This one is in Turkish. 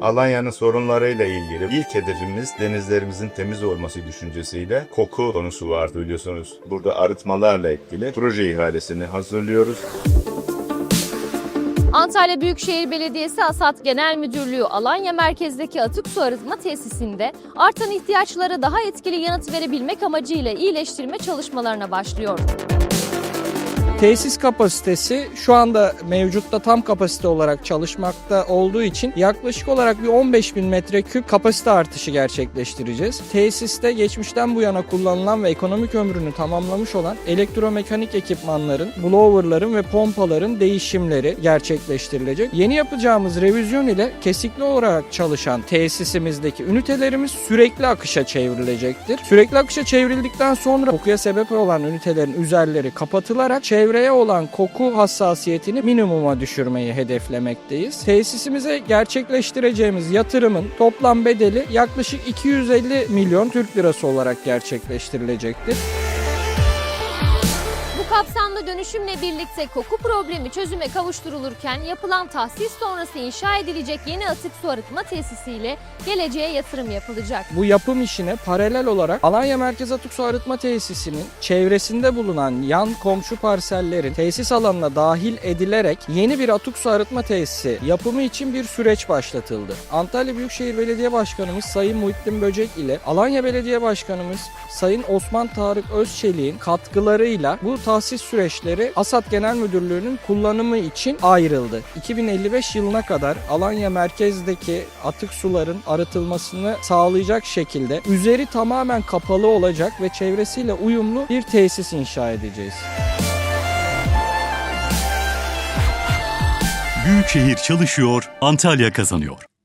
Alanya'nın sorunlarıyla ilgili ilk hedefimiz denizlerimizin temiz olması düşüncesiyle koku konusu vardı biliyorsunuz. Burada arıtmalarla ilgili proje ihalesini hazırlıyoruz. Antalya Büyükşehir Belediyesi Asat Genel Müdürlüğü Alanya merkezdeki atık su arıtma tesisinde artan ihtiyaçlara daha etkili yanıt verebilmek amacıyla iyileştirme çalışmalarına başlıyor. Tesis kapasitesi şu anda mevcutta tam kapasite olarak çalışmakta olduğu için yaklaşık olarak bir 15 bin metreküp kapasite artışı gerçekleştireceğiz. Tesiste geçmişten bu yana kullanılan ve ekonomik ömrünü tamamlamış olan elektromekanik ekipmanların, blowerların ve pompaların değişimleri gerçekleştirilecek. Yeni yapacağımız revizyon ile kesikli olarak çalışan tesisimizdeki ünitelerimiz sürekli akışa çevrilecektir. Sürekli akışa çevrildikten sonra kokuya sebep olan ünitelerin üzerleri kapatılarak çevreye olan koku hassasiyetini minimuma düşürmeyi hedeflemekteyiz. Tesisimize gerçekleştireceğimiz yatırımın toplam bedeli yaklaşık 250 milyon Türk lirası olarak gerçekleştirilecektir. Bu kapsamda dönüşümle birlikte koku problemi çözüme kavuşturulurken yapılan tahsis sonrası inşa edilecek yeni atık su arıtma tesisiyle geleceğe yatırım yapılacak. Bu yapım işine paralel olarak Alanya Merkez Atık Su Arıtma Tesisi'nin çevresinde bulunan yan komşu parsellerin tesis alanına dahil edilerek yeni bir atık su arıtma tesisi yapımı için bir süreç başlatıldı. Antalya Büyükşehir Belediye Başkanımız Sayın Muhittin Böcek ile Alanya Belediye Başkanımız Sayın Osman Tarık Özçelik'in katkılarıyla bu tahsis süreçleri ASAD Genel Müdürlüğü'nün kullanımı için ayrıldı. 2055 yılına kadar Alanya merkezdeki atık suların arıtılmasını sağlayacak şekilde üzeri tamamen kapalı olacak ve çevresiyle uyumlu bir tesis inşa edeceğiz. Büyükşehir çalışıyor, Antalya kazanıyor.